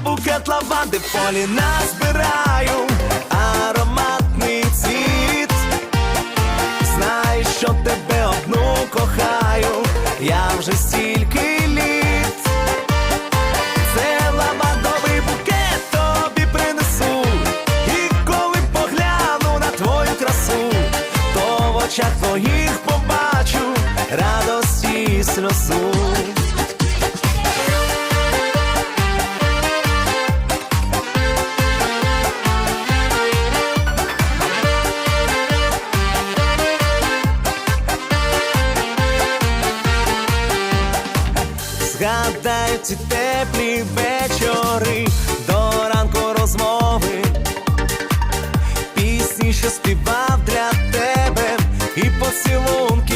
букет лаванди в полі назбираю ароматний цвіт. Знай, що тебе одну кохаю, я вже стільки літ. Це лавандовий букет тобі принесу. І коли погляну на твою красу, то в очах твоїх побачу радості сльозу. Згадай ці теплі вечори до ранку розмови, пісні, що співав для тебе, і поцілунків смак.